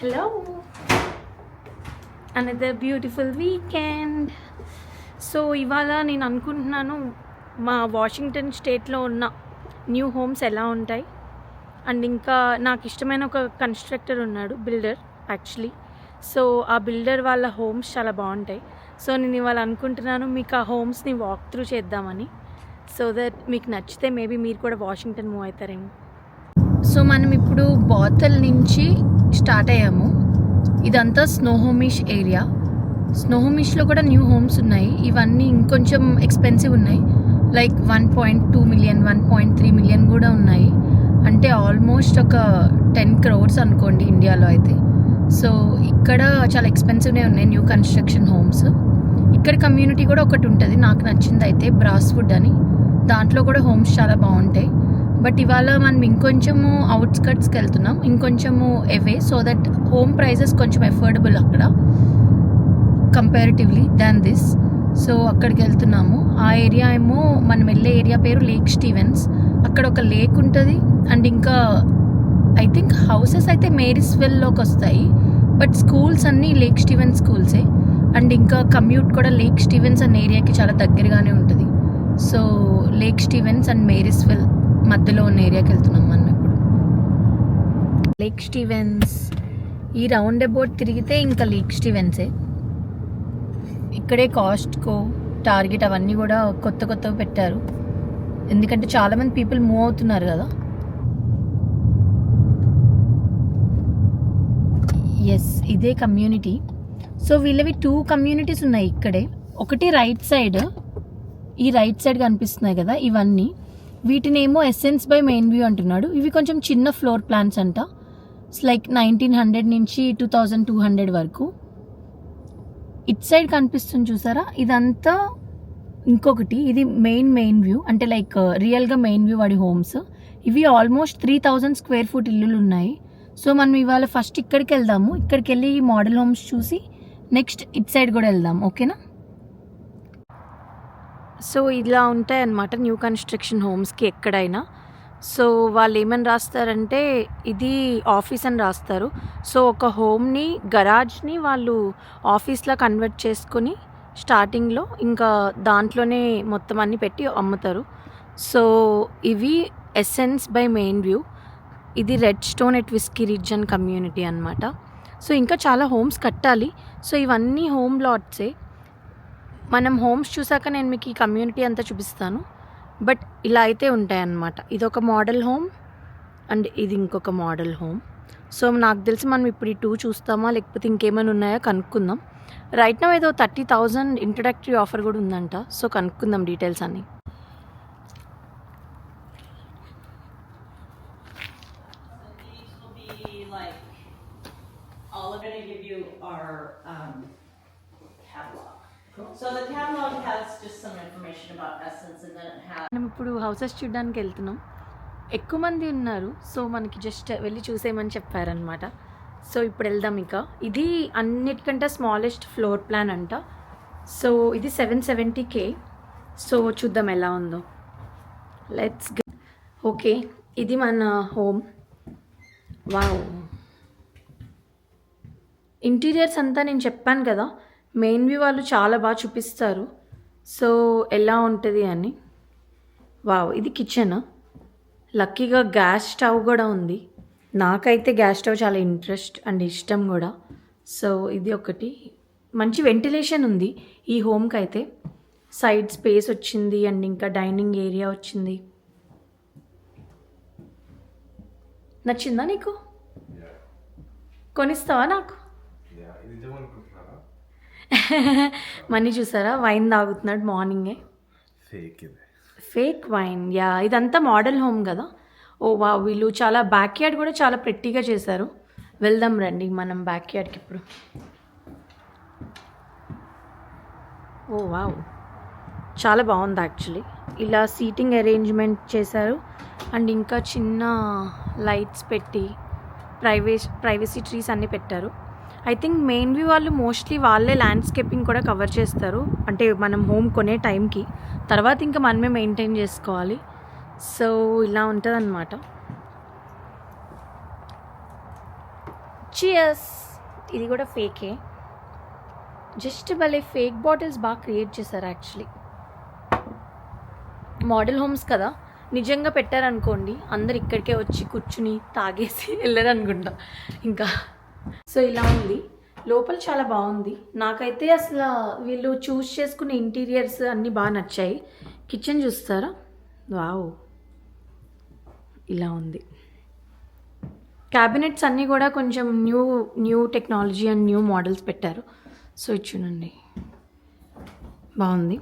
Hello another beautiful weekend so ఇవాళ నేను అనుకుంటున్నాను మా వాషింగ్టన్ స్టేట్లో ఉన్న న్యూ హోమ్స్ ఎలా ఉంటాయి? అండ్ ఇంకా నాకు ఇష్టమైన ఒక కన్స్ట్రక్టర్ ఉన్నాడు బిల్డర్ యాక్చువల్లీ సో ఆ బిల్డర్ వాళ్ళ హోమ్స్ చాలా బాగుంటాయి. సో నేను ఇవాళ అనుకుంటున్నాను మీకు ఆ హోమ్స్ని వాక్ త్రూ చేద్దామని. సో దట్ మీకు నచ్చితే మేబీ మీరు కూడా వాషింగ్టన్ మూవ్ అవుతారేమో. సో మనం ఇప్పుడు బాతల్ నుంచి స్టార్ట్ అయ్యాము. ఇదంతా స్నోహోమిష్ ఏరియా. స్నోహోమిష్లో కూడా న్యూ హోమ్స్ ఉన్నాయి. ఇవన్నీ ఇంకొంచెం ఎక్స్పెన్సివ్ ఉన్నాయి. Like one point two million one point three million కూడా ఉన్నాయి. అంటే ఆల్మోస్ట్ ఒక టెన్ క్రోర్స్ అనుకోండి ఇండియాలో అయితే. సో ఇక్కడ చాలా ఎక్స్పెన్సివ్నే ఉన్నాయి న్యూ కన్స్ట్రక్షన్ హోమ్స్. ఇక్కడ కమ్యూనిటీ కూడా ఒకటి ఉంటుంది. నాకు నచ్చింది అయితే బ్రాస్వుడ్ అని. దాంట్లో కూడా హోమ్స్ చాలా బాగుంటాయి. బట్ ఇవాళ మనం ఇంకొంచెము అవుట్స్కట్స్కి వెళ్తున్నాం. ఇంకొంచెము away so that home prices కొంచెం ఎఫోర్డబుల్ అక్కడ కంపారిటివ్లీ దాన్ దిస్ సో అక్కడికి వెళ్తున్నాము. ఆ ఏరియా ఏమో మనం వెళ్ళే ఏరియా పేరు లేక్ స్టీవెన్స్ అక్కడ ఒక లేక్ ఉంటుంది. అండ్ ఇంకా ఐ థింక్ హౌసెస్ అయితే మేరీస్వెల్లోకి వస్తాయి. బట్ స్కూల్స్ అన్నీ లేక్ స్టీవెన్స్ స్కూల్సే అండ్ ఇంకా కమ్యూట్ కూడా లేక్ స్టీవెన్స్ అనే ఏరియాకి చాలా దగ్గరగానే ఉంటుంది. So Lake Stevens and Marysville మధ్యలో ఉన్న ఏరియాకి వెళ్తున్నాం మనం ఇప్పుడు. లేక్ స్టీవెన్స్ ఈ రౌండ్ అబౌట్ తిరిగితే ఇంకా లేక్ స్టీవెన్సే ఇక్కడే కాస్ట్కో టార్గెట్ అవన్నీ కూడా కొత్త కొత్తవి పెట్టారు. ఎందుకంటే చాలామంది పీపుల్ మూవ్ అవుతున్నారు కదా. ఎస్ ఇదే కమ్యూనిటీ సో వీళ్ళవి టూ కమ్యూనిటీస్ ఉన్నాయి ఇక్కడే. ఒకటి రైట్ సైడ్ ఈ రైట్ సైడ్ కనిపిస్తున్నాయి కదా ఇవన్నీ. వీటినేమో ఎస్సెన్స్ బై మెయిన్ వ్యూ అంటున్నాడు. ఇవి కొంచెం చిన్న ఫ్లోర్ ప్లాన్స్ అంట. లైక్ నైన్టీన్ హండ్రెడ్ నుంచి టూ థౌజండ్ టూ హండ్రెడ్ వరకు. ఇట్ సైడ్ కనిపిస్తుంది చూసారా? ఇదంతా ఇంకొకటి. ఇది మెయిన్ మెయిన్ వ్యూ అంటే లైక్ రియల్గా మెయిన్ వ్యూ వాడి హోమ్స్ ఇవి almost three thousand square foot ఇల్లులు ఉన్నాయి సో మనం ఇవాళ ఫస్ట్ ఇక్కడికి వెళ్దాము. ఇక్కడికి వెళ్ళి ఈ మోడల్ హోమ్స్ చూసి నెక్స్ట్ ఇట్ సైడ్ కూడా వెళ్దాం. ఓకేనా సో ఇలా ఉంటాయి అన్నమాట న్యూ కన్స్ట్రక్షన్ హోమ్స్కి ఎక్కడైనా. సో వాళ్ళు ఏమని రాస్తారంటే ఇది ఆఫీస్ అని రాస్తారు. సో ఒక హోమ్ని గరాజ్ని వాళ్ళు ఆఫీస్లా కన్వర్ట్ చేసుకొని స్టార్టింగ్లో ఇంకా దాంట్లోనే మొత్తం అన్ని పెట్టి అమ్ముతారు. సో ఇవి ఎసెన్స్ బై మెయిన్ వ్యూ. ఇది రెడ్ స్టోన్ ఎట్ విస్కీ రిజన్ కమ్యూనిటీ అనమాట సో ఇంకా చాలా హోమ్స్ కట్టాలి. సో ఇవన్నీ హోమ్ లాట్సే. మనం హోమ్స్ చూసాక నేను మీకు ఈ కమ్యూనిటీ అంతా చూపిస్తాను. బట్ ఇలా అయితే ఉంటాయన్నమాట. ఇది ఒక మోడల్ హోమ్ అండ్ ఇది ఇంకొక మోడల్ హోమ్. సో నాకు తెలిసి మనం ఇప్పుడు ఈ టూ చూస్తామా? లేకపోతే ఇంకేమైనా ఉన్నాయో? కనుక్కుందాం. రైట్ నా ఏదో థర్టీ థౌజండ్ ఇంట్రడక్టరీ ఆఫర్ కూడా ఉందంట. సో కనుక్కుందాం డీటెయిల్స్ అన్నీ. Give you our, um, catalog. So the catalog has just some information about Essence and then it has మనం ఇప్పుడు హౌసెస్ చూడడానికి వెళ్తున్నాం. ఎక్కువ మంది ఉన్నారు. సో మనకి జస్ట్ వెళ్ళి చూసేయమని చెప్పారనమాట సో ఇప్పుడు వెళ్దాం ఇక. ఇది అన్నిటికంటే స్మాలెస్ట్ ఫ్లోర్ ప్లాన్ అంట. సో ఇది సెవెన్ సెవెంటీ కే సో చూద్దాం ఎలా ఉందో. లెట్స్ ఓకే ఇది మన హోమ్ వావ్ ఇంటీరియర్స్ అంతా నేను చెప్పాను కదా. మెయిన్ వ్యూ వాళ్ళు చాలా బాగా చూపిస్తారు. సో ఎలా ఉంటుంది అని. వావ్ ఇది కిచెన్ లక్కీగా గ్యాస్ స్టవ్ కూడా ఉంది. నాకైతే గ్యాస్ స్టవ్ చాలా ఇంట్రెస్ట్ అండ్ ఇష్టం కూడా. సో ఇది ఒకటి. మంచి వెంటిలేషన్ ఉంది ఈ హోమ్కి అయితే. సైడ్ స్పేస్ వచ్చింది అండ్ ఇంకా డైనింగ్ ఏరియా వచ్చింది. నచ్చిందా నీకు? కొనిస్తావా నాకు? మనీ చూసారా? వైన్ తాగుతున్నాడు మార్నింగే. ఫేక్ ఇది. ఫేక్ వైన్ యా ఇదంతా మోడల్ హోమ్ కదా. ఓ వా వీళ్ళు చాలా బ్యాక్ యార్డ్ కూడా చాలా ప్రెట్టిగా చేశారు. వెళ్దాం రండి మనం బ్యాక్ యార్డ్కి ఇప్పుడు. ఓ వావ్ చాలా బాగుంది యాక్చువల్లీ ఇలా సీటింగ్ అరేంజ్మెంట్ చేశారు. అండ్ ఇంకా చిన్న లైట్స్ పెట్టి ప్రైవేస్ ప్రైవసీ ట్రీస్ అన్నీ పెట్టారు. ఐ థింక్ మెయిన్ వాళ్ళు మోస్ట్లీ వాళ్ళే ల్యాండ్స్కేపింగ్ కూడా కవర్ చేస్తారు. అంటే మనం హోమ్ కొనే టైంకి. తర్వాత ఇంకా మనమే మెయింటైన్ చేసుకోవాలి. సో ఇలా ఉంటుంది చియర్స్ ఇది కూడా ఫేకే జస్ట్ భలే ఫేక్ బాటిల్స్ బాగా క్రియేట్ చేశారు యాక్చువల్లీ మోడల్ హోమ్స్ కదా. నిజంగా పెట్టారనుకోండి అందరు ఇక్కడికే వచ్చి కూర్చుని తాగేసి వెళ్ళారనుకుంటా. ఇంకా సో ఇలా ఉంది. లోపల చాలా బాగుంది. నాకైతే అసలు వీళ్ళు చూస్ చేసుకున్న ఇంటీరియర్స్ అన్నీ బాగా నచ్చాయి. కిచెన్ చూస్తారా? వావ్. ఇలా ఉంది. క్యాబినెట్స్ అన్నీ కూడా కొంచెం new new technology and new models పెట్టారు. సో ఇది చూడండి. బాగుంది.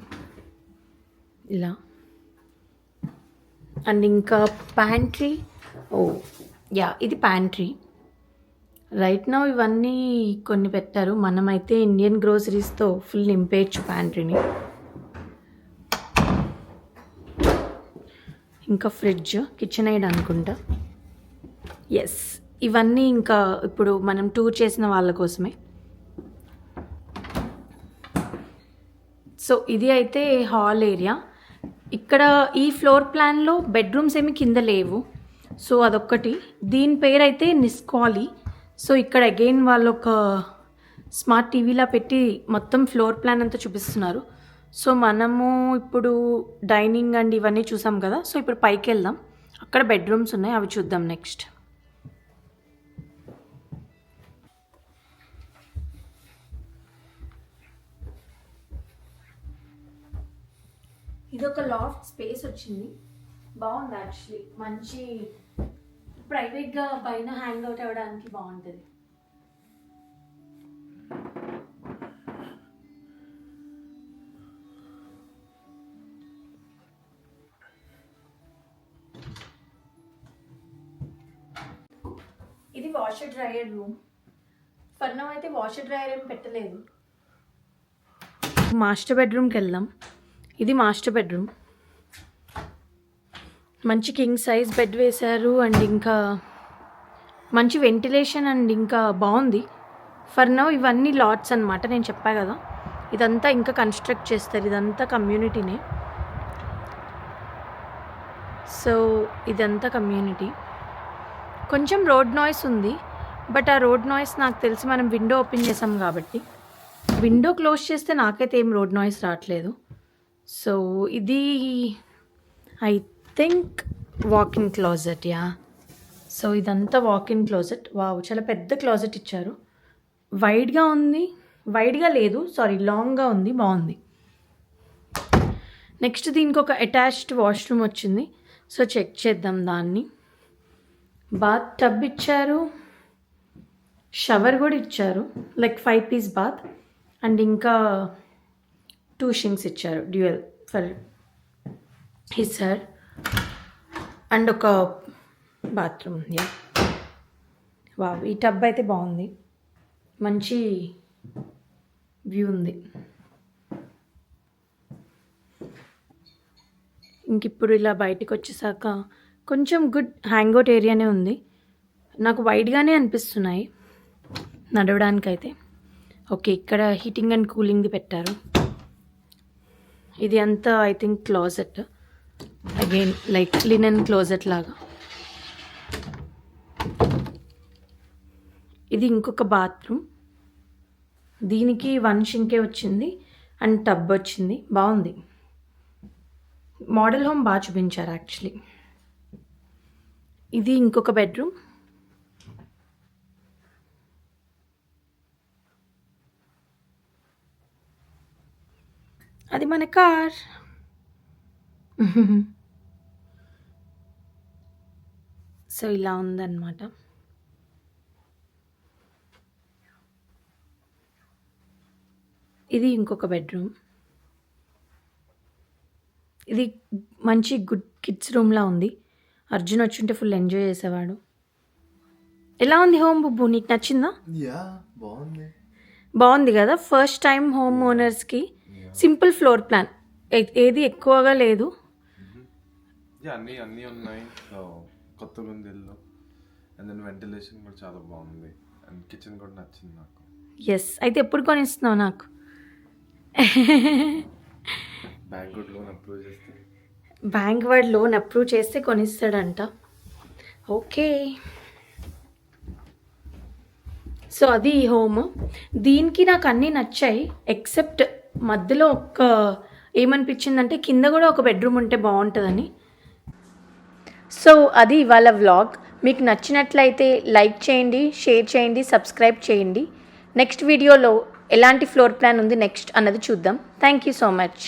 ఇలా. అండ్ ఇంకా ప్యాంట్రీ. ఓ యా ఇది ప్యాంట్రీ. రైట్ నౌ ఇవన్నీ కొన్ని పెట్టారు. మనమైతే ఇండియన్ గ్రోసరీస్తో ఫుల్ నింపేయచ్చు ప్యాంట్రీని ఇంకా ఫ్రిడ్జ్ కిచెన్ ఎయిడ్ అనుకుంటా. ఎస్ ఇవన్నీ ఇంకా ఇప్పుడు మనం టూర్ చేసిన వాళ్ళ కోసమే. సో ఇది అయితే హాల్ ఏరియా ఇక్కడ ఈ ఫ్లోర్ ప్లాన్లో బెడ్రూమ్స్ ఏమి కింద లేవు. సో అదొక్కటి. దీని పేరు అయితే నిస్కాలీ సో ఇక్కడ అగైన్ వాళ్ళు ఒక స్మార్ట్ టీవీలా పెట్టి మొత్తం ఫ్లోర్ ప్లాన్ అంతా చూపిస్తున్నారు. సో మనము ఇప్పుడు డైనింగ్ అండ్ ఇవన్నీ చూసాం కదా సో ఇప్పుడు పైకి వెళ్దాం. అక్కడ బెడ్రూమ్స్ ఉన్నాయి అవి చూద్దాం నెక్స్ట్ ఇది ఒక లాఫ్ట్ స్పేస్ వచ్చింది. బాగుంది యాక్చువల్లీ మంచి ప్రైవేట్గా పైన హ్యాంగ్ అవుట్ అవ్వడానికి బాగుంటుంది ఇది వాషర్ డ్రైయర్ రూమ్ ఫర్నవ్ అయితే వాషర్ డ్రైయర్ ఏం పెట్టలేదు. మాస్టర్ బెడ్రూమ్కి వెళ్దాం ఇది మాస్టర్ బెడ్రూమ్. మంచి కింగ్ సైజ్ బెడ్ వేశారు అండ్ ఇంకా మంచి వెంటిలేషన్ అండ్ ఇంకా బాగుంది. ఫర్ నౌ ఇవన్నీ లాట్స్ అనమాట నేను చెప్పా కదా. ఇదంతా ఇంకా కన్స్ట్రక్ట్ చేస్తారు ఇదంతా కమ్యూనిటీనే సో ఇదంతా కమ్యూనిటీ కొంచెం రోడ్ నాయిస్ ఉంది బట్ ఆ రోడ్ నాయిస్ నాకు తెలిసి మనం విండో ఓపెన్ చేసాం కాబట్టి. విండో క్లోజ్ చేస్తే నాకైతే ఏం రోడ్ నాయిస్ రావట్లేదు. సో ఇది I think walking closet yeah so ఇదంతా వాకింగ్ క్లాజెట్ వావ్ చాలా పెద్ద క్లాజెట్ ఇచ్చారు. వైడ్గా ఉంది. వైడ్గా లేదు. సారీ లాంగ్గా ఉంది. బాగుంది. నెక్స్ట్ దీనికి ఒక అటాచ్డ్ వాష్రూమ్ వచ్చింది. సో చెక్ చేద్దాం దాన్ని. బాత్ టబ్ ఇచ్చారు. షవర్ కూడా ఇచ్చారు. Like five piece bath and ఇంకా టూ షింగ్స్ ఇచ్చారు. Dual for he sir and ఒక బాత్రూమ్ యా వావ్ ఈ టబ్ అయితే బాగుంది. మంచి వ్యూ ఉంది. ఇంక ఇప్పుడు ఇలా బయటికి వచ్చేసాక కొంచెం గుడ్ హ్యాంగ్అవుట్ ఏరియానే ఉంది. నాకు వైడ్గానే అనిపిస్తున్నాయి నడవడానికైతే. ఓకే ఇక్కడ హీటింగ్ అండ్ కూలింగ్ది పెట్టారు. ఇది అంతా I think closet again like linen closet లాగా. ఇది ఇంకొక బాత్రూమ్ దీనికి వన్ షింకే వచ్చింది అండ్ టబ్ వచ్చింది. బాగుంది. మోడల్ హోమ్ బాగా చూపించారు యాక్చువల్లీ ఇది ఇంకొక బెడ్రూమ్ అది మన కార్ సో ఇలా ఉందన్నమాట. ఇది ఇంకొక బెడ్రూమ్. ఇది మంచి గుడ్ కిడ్స్ రూమ్లా ఉంది. అర్జున్ వచ్చుంటే ఫుల్ ఎంజాయ్ చేసేవాడు. ఎలా ఉంది హోమ్ బుబ్బు? నీకు నచ్చిందా? బాగుంది. బాగుంది కదా ఫస్ట్ టైం హోమ్ ఓనర్స్కి సింపుల్ ఫ్లోర్ ప్లాన్. ఏది ఎక్కువగా లేదు. యా అన్నీ అన్నీ ఉన్నాయి. సో కొత్తగా ఉంది ఇల్లు. అండ్ దెన్ వెంటిలేషన్ కూడా చాలా బాగుంది. అండ్ కిచెన్ కూడా నచ్చింది నాకు. ఎస్ అయితే ఎప్పుడు కొనిస్తున్నావు నాకు? బ్యాంక్ లోన్ అప్రూవ్ చేస్తే. బ్యాంక్ వాడు లోన్ అప్రూవ్ చేస్తే కొనిస్తాడంట. ఓకే సో అది ఈ హోమ్ దీనికి నాకు అన్నీ నచ్చాయి ఎక్సెప్ట్ మధ్యలో ఒక ఏమనిపించిందంటే కింద కూడా ఒక బెడ్రూమ్ ఉంటే బాగుంటుందని. సో అది ఇవాళ వ్లాగ్ మీకు నచ్చినట్లయితే లైక్ చేయండి షేర్ చేయండి సబ్స్క్రైబ్ చేయండి. నెక్స్ట్ వీడియోలో ఎలాంటి ఫ్లోర్ ప్లాన్ ఉంది నెక్స్ట్ అన్నది చూద్దాం. Thank you so much.